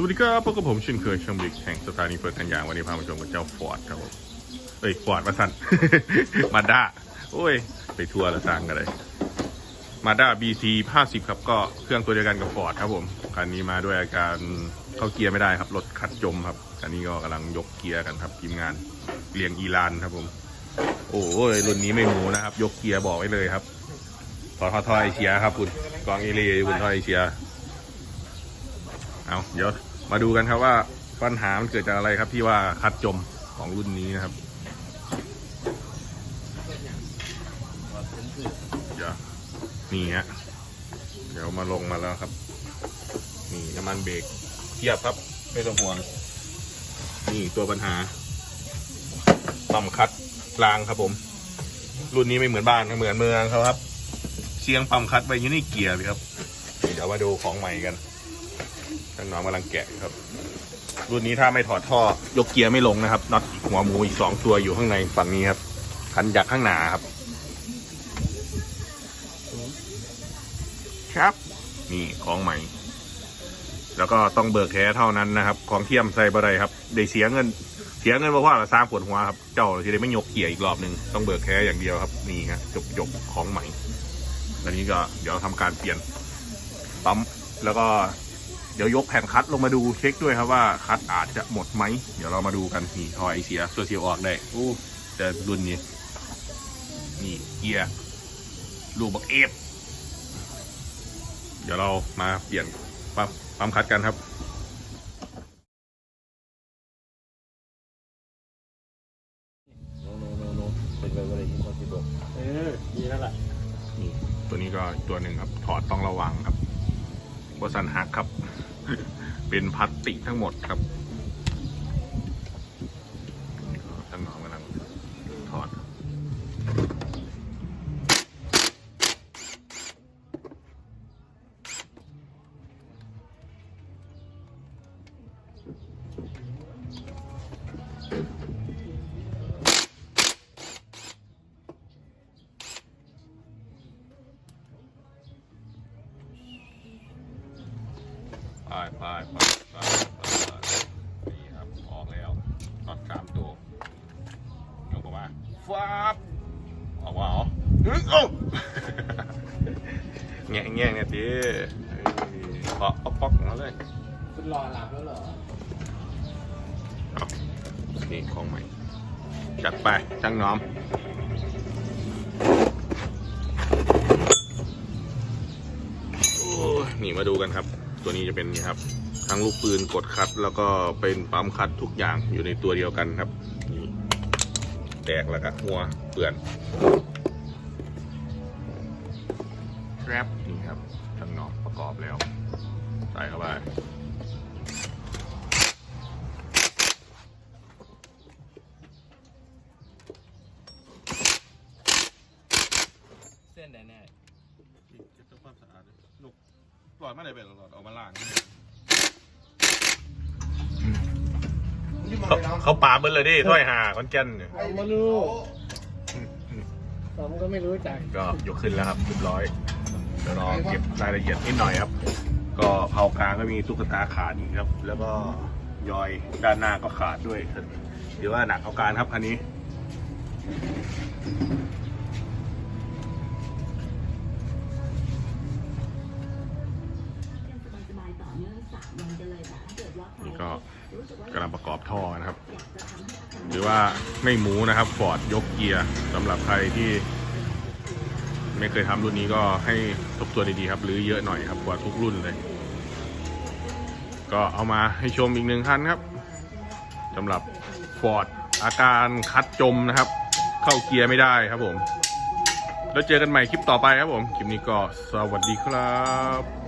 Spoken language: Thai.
สวัสดีครับพบกับผมเช่นเคยช่างบิ๊กแห่งสถานีเปิดกันยางวันนี้พามาชมกับเจ้าฟอร์ดครับผมเอ้ยฟอร์ดมาสันมาด้าโอ้ย ไปทัวร์ละสร้างกันเลยมาด้า BT 50ครับก็เครื่องตัวเดียวกันกับฟอร์ดครับผมคันนี้มาด้วยอาการเข้าเกียร์ไม่ได้ครับรถคัดจมครับคันนี้ก็กำลังยกเกียร์กันครับทีมงานเรียงอีลานครับผม โอ้ยรุ่นนี้ไม่หมูนะครับ ยกเกียร์บอกไว้เลยครับทอทอทอไอเชียครับคุณกองเอเลีคุณทอไอเชีย เอาเดี๋ยวมาดูกันครับว่าปัญหามันเกิดจากอะไรครับที่ว่าคัดจมของรุ่นนี้นะครับเดี๋ยวนี่ฮะเดี๋ยวมาลงมาแล้วครับ นี่น้ำมันเบรกเทียบครับไม่ต้องห่วง นี่ตัวปัญหาต่ำคัดกลางครับผม รุ่นนี้ไม่เหมือนบ้านเหมือนเมืองเขาครับเสียงปั๊มคัดไปอยู่ในเกียร์เลยครับ เดี๋ยวมาดูของใหม่กัน ช่างน้องกำลังแกะครับ รุ่นนี้ถ้าไม่ถอดท่อยกเกียร์ไม่ลงนะครับน็อตหัวหมูอีกสองตัวอยู่ข้างในฝั่งนี้ครับคันยักษ์ข้างหน้าครับ ครับ นี่ของใหม่ แล้วก็ต้องเบิกแค่เท่านั้นนะครับ ของเทียมใส่บะไรครับได้เสียเงินเสียเงินเพราะว่าเราสร้างปวดหัวครับ เจ้าจะได้ไม่ยกเกียร์อีกรอบหนึ่งต้องเบิกแค่อย่างเดียวครับ นี่ฮะจบจบของใหม่อันนี้ก็เดี๋ยวทำการเปลี่ยนปั๊มแล้วก็ เดี๋ยวยกแผ่นคัดลงมาดูเช็คด้วยครับว่าคัดอาจจะหมดไหม เดี๋ยวเรามาดูกันนี่ทอยเสียตัวเสียออกได้อู้แต่รุ่นนี้ นี่เกียร์ลูกบักเอฟเดี๋ยวเรามาเปลี่ยนปั๊มปั๊มคัดกันครับโนโนโนโนเป็นไปอะไรที่เขาคิดบอกเออดีแล้วล่ะนี่ตัวนี้ก็อีกตัวหนึ่งครับ ถอดต้องระวังครับบสันหักครับ เป็นพลาสติกทั้งหมดครับตั้งน้องกำลังถอดไป ไปไปไปไปนี่ครับออกแล้วน็อตสามตัวยกออกมาฟ้าบออกมาเหรออื้อโอ้แง่แง่เนี่ยดิขออ๊อกป๊อกมาเลยคุณรอหลับแล้วเหรอนี่ของใหม่จัดไปช่างน้อมโอ้ยนี่มาดูกันครับ ตัวนี้จะเป็นนี่ครับทั้งลูกปืนกดคัดแล้วก็เป็นปั๊มคัดทุกอย่างอยู่ในตัวเดียวกันครับนี่แตกแล้วก็หัวเปื่อนแรปนี่ครับช่างนอมประกอบแล้ว ใส่เข้าไปเส้นแน่นี่เก็บความสะอาดลูก หลอดไม่ได้เป็นหลอดออกมาล่างเขาปาเบิ้ลเลยดิถ้อยหาคอนแก่นเนี่ยๆไม่รู้ผมก็ไม่รู้จักก็ยกขึ้นแล้วครับเรียบร้อยเดี๋ยวรอเก็บรายละเอียดนิดหน่อยครับ ก็เผากลางก็มีตุ๊กตาขาดอีกครับ แล้วก็ยอยด้านหน้าก็ขาดด้วยถือว่าหนักเอาการครับคันนี้ กำลังประกอบท่อนะครับหรหรือว่าไม่หมูนะครับฟอร์ดยกเกียร์สำหรับใครที่ไม่เคยทำรุ่นนี้ก็ให้ทบทวนดีๆครับหรือเยอะหน่อยครับกว่าทุกรุ่นเลย ก็เอามาให้ชมอีกหนึ่งคันครับสำหรับฟอร์ดอาการคัดจมนะครับ เข้าเกียร์ไม่ได้ครับผม แล้วเจอกันใหม่คลิปต่อไปครับผม คลิปนี้ก็สวัสดีครับ